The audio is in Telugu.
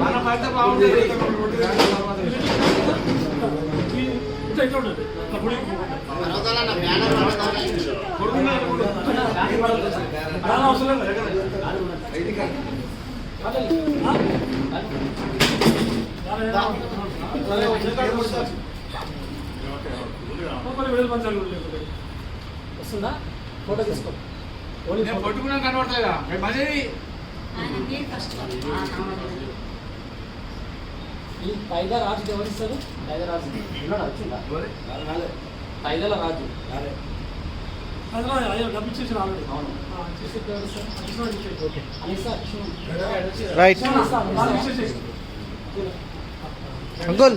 మన పడితే బాగుంటుంది ఇట్లా ఇట్లా ఉంటుంది వస్తుందా ఫోటో తీసుకో పట్టుకున్నా కనబడలేదా మళ్ళీ ఈ పైగా రాజు ఎవరిస్తారు పైగా రాజు వచ్చిందా పైదల రాజు రైట్ అంకుల్